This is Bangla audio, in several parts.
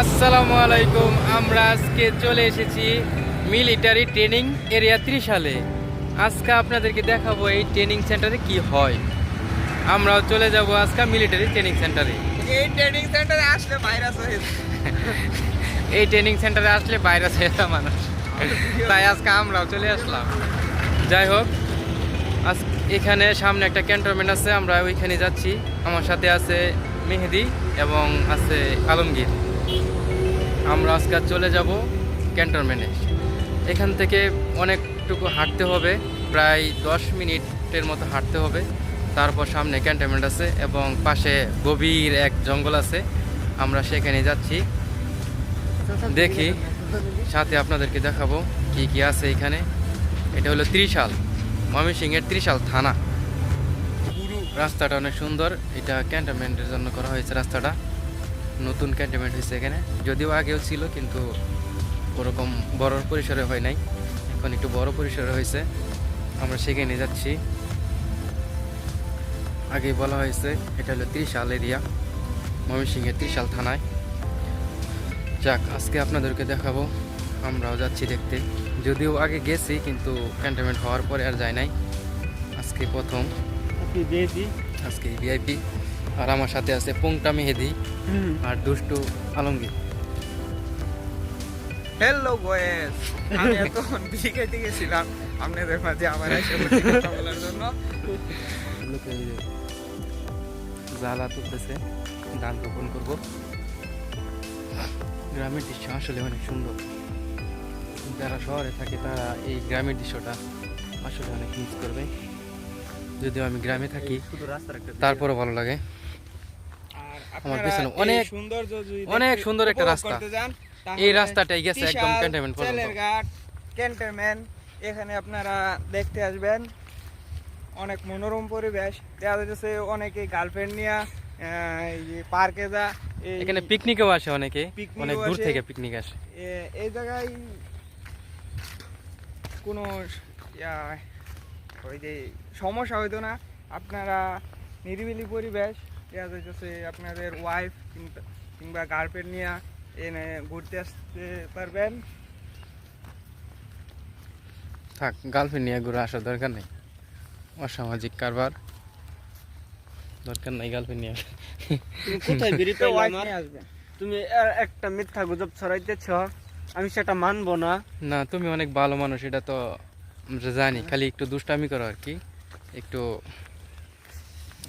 আসসালামু আলাইকুম আমরা আজকে চলে এসেছি মিলিটারি ট্রেনিং এরিয়া ত্রিশালে। আজকে আপনাদেরকে দেখাবো এই ট্রেনিং সেন্টারে কি হয়। আমরাও চলে যাব আজকে মিলিটারি ট্রেনিং সেন্টারে। এই ট্রেনিং সেন্টারে আসলে ভাইরাস হয়ে এই ট্রেনিং সেন্টারে আসলে বাইরে ছেড়ে মানুষ। তাই আজকে আমরাও চলে আসলাম। যাই হোক আজ এখানে সামনে একটা ক্যান্টনমেন্ট আছে আমরা ওইখানে যাচ্ছি। আমার সাথে আছে মেহেদি এবং আছে আলমগীর। আমরা আজকে চলে যাব ক্যান্টনমেন্টে। এখান থেকে অনেকটুকু হাঁটতে হবে, প্রায় দশ মিনিটের মতো হাঁটতে হবে। তারপর সামনে ক্যান্টনমেন্ট আছে এবং পাশে গভীর এক জঙ্গল আছে। আমরা সেখানে যাচ্ছি। দেখি, সাথে আপনাদেরকে দেখাবো কি কি আছে এখানে। এটা হলো ত্রিশাল, ময়মনসিংহের ত্রিশাল থানা। রাস্তাটা অনেক সুন্দর। এটা ক্যান্টনমেন্টের জন্য করা হয়েছে রাস্তাটা। নতুন ক্যান্টনমেন্ট হয়েছে এখানে। যদিও আগেও ছিল কিন্তু ওরকম বড় পরিসরে হয় নাই। এখন একটু বড় পরিসরে হয়েছে। আমরা সেখানে যাচ্ছি। আগে বলা হয়েছে এটা হলো ত্রিশাল এরিয়া ময়মনসিংহের ত্রিশাল থানায়। যাক আজকে আপনাদেরকে দেখাবো আমরাও যাচ্ছি দেখতে। যদিও আগে গেছি কিন্তু ক্যান্টনমেন্ট হওয়ার পরে আর যায় নাই। আজকে প্রথম। আজকে ভিআইপি আর আমার সাথে আছে পুংটা মেহেদি আর দুষ্টু আলমগীর। হ্যালো বয়েস আমি বিড়ি খাইতে গেছিলাম আপনাদের মাঝে আমার এসে কথা বলার জন্য। জ্বালা তুলতেছে ধান রোপণ করব। গ্রামের দৃশ্য আসলে অনেক সুন্দর। যারা শহরে থাকে তারা এই গ্রামের দৃশ্যটা আসলে অনেক মিস করবে। যদিও আমি গ্রামে থাকি তারপরও ভালো লাগে। আমার পিছনে অনেক- সৌন্দর্য যদি অনেক সুন্দর একটা রাস্তা। এই রাস্তাটাই গেছে একদম ক্যান্টনমেন্ট পর্যন্ত। ক্যান্টনমেন্ট এখানে আপনারা দেখতে আসবেন। অনেক মনোরম পরিবেশ। দেখা যাচ্ছে অনেকে গার্লফ্রেন্ড নিয়ে পার্কে যা এখানে পিকনিকেও আসে অনেকে। অনেক দূর থেকে পিকনিক আসে। এই জায়গায় কোনো ইয়া, ওই যে সমস্যা হইতো না। আপনারা নিরিবিলি পরিবেশ। দেখা যাইতেছে আপনাদের ওয়াইফ কিংবা গার্লফ্রেন্ড নিয়ে এনে ঘুরতে আসতে পারবেন। থাক গার্লফ্রেন্ড নিয়ে ঘুরে আসার দরকার নেই। অসামাজিক কারবার। দরকার নাই গার্লফ্রেন্ড নিয়ে। তুমি কোথায় বেরিয়ে তো আমার নিয়ে আসবেন তুমি একটা মিথ্যা গুজব ছড়াইতেছ আমি সেটা মানবো না। না তুমি অনেক ভালো মানুষ এটা তো আমরা জানি। খালি একটু দুষ্টামি করো আর কি। একটু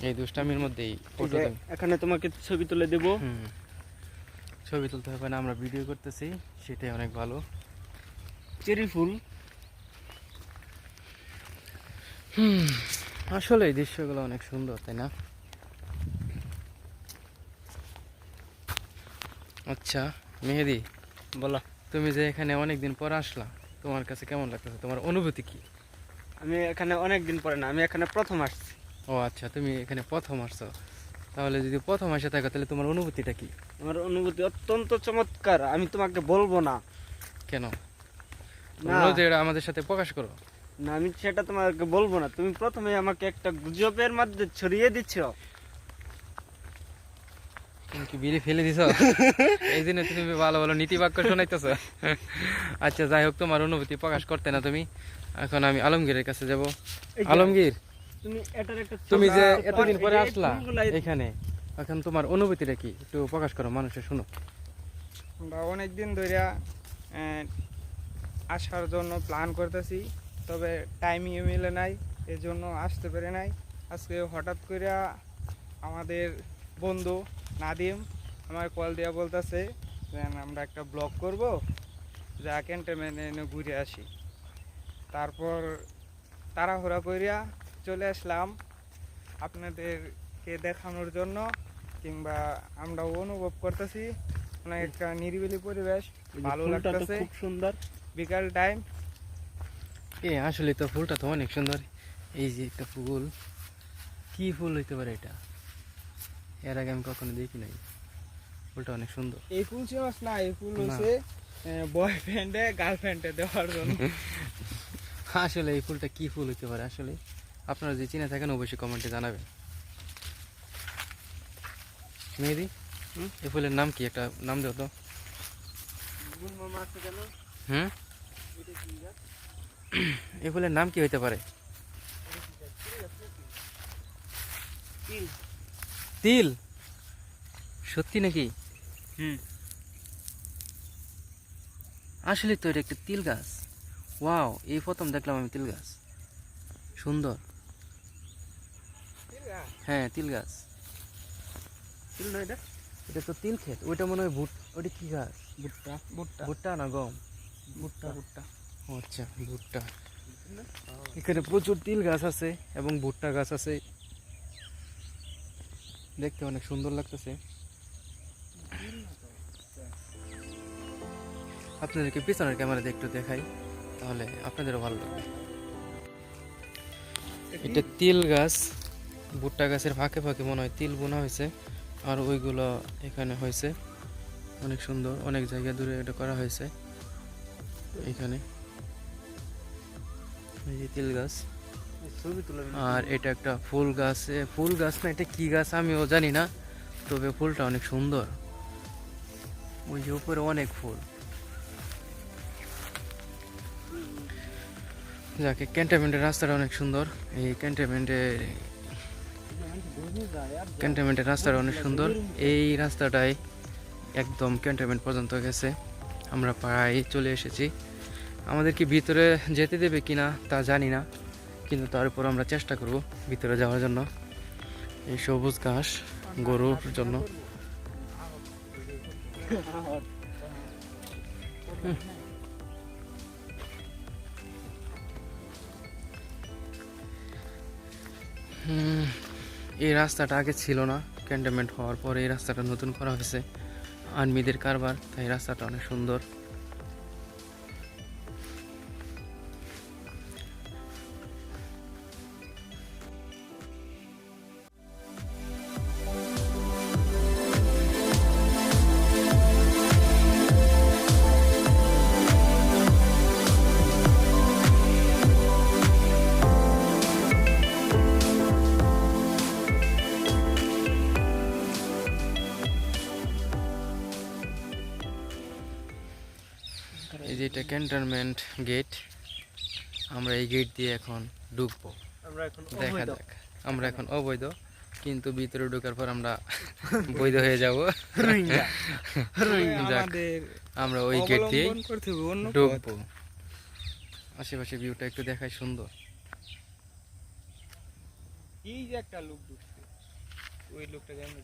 এই দুষ্টামির মধ্যেই এখানে তোমাকে ছবি তুলে দেব। ছবি তুলতে হবে না আমরা ভিডিও করতেছি সেটাই অনেক ভালো। চেরি ফুল। আসলে এই দৃশ্যগুলো অনেক সুন্দর তাই না? আচ্ছা মেহেদি বলো তুমি যে এখানে অনেকদিন পর আসলা তোমার কাছে কেমন লাগতেছে? তোমার অনুভূতি কি? আমি এখানে অনেক দিন পরে না আমি এখানে প্রথম আসছি। ও আচ্ছা তুমি এখানে প্রথম আসছো। তাহলে যদি প্রথম আসে থাকো তাহলে তোমার অনুভূতিটা কি? আমার অনুভূতি অত্যন্ত চমৎকার আমি তোমাকে বলব না। কেন। আমাদের সাথে প্রকাশ করো। না আমি সেটা তোমাকে বলব না। তুমি প্রথমে আমাকে একটা গুজবের মধ্যে ছড়িয়ে দিচ্ছ। তুমি কি বিড়ি ফেলে দিছ? এই জন্য তুমি ভালো ভালো নীতি বাক্য শোনাইতেছ। আচ্ছা যাই হোক তোমার অনুভূতি প্রকাশ করতে না তুমি। এখন আমি আলমগীরের কাছে যাব। আলমগীর তুমি এটার একটা তুমি যে এতদিন পরে আসলা এখানে এখন তোমার অনুভূতিটা কি? একটু প্রকাশ করো মানুষের শুনো। আমরা অনেক দিন ধরে আসার জন্য প্ল্যান করতেছি তবে টাইমিং মিলে নাই এই জন্য আসতে পারে নাই। আজকে হঠাৎ করে আমাদের বন্ধু নাদিম আমার কল দিয়া বলতেছে যে আমরা একটা ব্লগ করব যা ক্যান্টনমেন্টে এনে ঘুরে আসি। তারপর তাড়াহুড়া করিয়া চলে আসলাম আপনাদেরকে দেখানোর জন্য কিংবা আমরা অনুভব করতেছি। অনেক একটা নিরিবিলি পরিবেশ ভালো লাগতেছে। খুব সুন্দর। বিকাল টাইম। এ আসলে তো ফুলটা তো অনেক সুন্দর। এই যে একটা ফুল। কি ফুল হইতে পারে এটা? এর আগে আমি কখনো দেখি নাই। ফুলটা অনেক সুন্দর। এই ফুল চিনস না এই ফুল। হচ্ছে বয়ফ্রেন্ডে গার্লফ্রেন্ডে দেওয়ার জন্য। আসলে এই ফুলটা কি ফুল হইতে পারে আসলে? আপনারা যদি চিনে থাকেন অবশ্যই কমেন্টে জানাবেন। মেহেদি? এই ফুলের নাম কি? একটা নাম দেও তো। হুম? এই ফুলের নাম কি হইতে পারে? তিল তিল। সত্যি নাকি? হুম। আসলে তো এটা একটা তিল গাছ। ওয়াও এই প্রথম দেখলাম আমি তিল গাছ। সুন্দর। হ্যাঁ তিল গাছ। তিল না এটা? এটা তো তিল ক্ষেত ওইটা মনে হয় ভুট ওইটা কি গাছ? ভুট্টা ভুট্টা। ভুট্টা না গম? ভুট্টা ভুট্টা। আচ্ছা ভুট্টা। এখানে প্রচুর তিল গাছ আছে এবং ভুট্টা গাছ আছে। দেখতে অনেক সুন্দর লাগতেছে। আপনাদেরকে পিছনের ক্যামেরাতে একটু দেখাই তাহলে আপনাদেরও ভালো লাগবে। এটা তিল গাছ। ভুট্টা গাছের ফাঁকে ফাঁকে মনে হয় তিল বোনা হয়েছে আর ওইগুলো এখানে হয়েছে। অনেক সুন্দর অনেক জায়গা দূরে এটা করা হয়েছে এখানে। এই যে তিল গাছ। আর এটা একটা ফুল গাছ। ফুল গাছ না এটা কি গাছ আমিও জানি না তবে ফুলটা অনেক সুন্দর। ওই যে উপরে অনেক ফুল। যাকে ক্যান্টনমেন্টের রাস্তাটা অনেক সুন্দর। এই ক্যান্টনমেন্টের ক্যান্টনমেন্টের রাস্তাটা অনেক সুন্দর। এই রাস্তাটাই একদম ক্যান্টনমেন্ট পর্যন্ত গেছে। আমরা প্রায় চলে এসেছি। আমাদের কি ভিতরে যেতে দেবে কিনা তা জানি না, কিন্তু তারপর আমরা চেষ্টা করব ভিতরে যাওয়ার জন্য। এই সবুজ ঘাস, গরুর জন্য। হুম। এই রাস্তাটা আগে ছিল না ক্যান্টনমেন্ট হওয়ার পরে এই রাস্তাটা নতুন করা হয়েছে। আর্মিদের কারবার, তাই রাস্তাটা অনেক সুন্দর। এই যে এটা ক্যান্টনমেন্ট গেট আমরা এই গেট দিয়ে এখন ঢুকবো। দেখা। যাক আমরা এখন অবৈধ কিন্তু ভিতরে ঢোকার পর আমরা বৈধ হয়ে যাব। আমরা ওই গেট দিয়ে ঢুকবো। আশেপাশে ভিউটা একটু দেখাই সুন্দর। এই যে একটা লোক ঢুকছে ওই লোকটা যেমন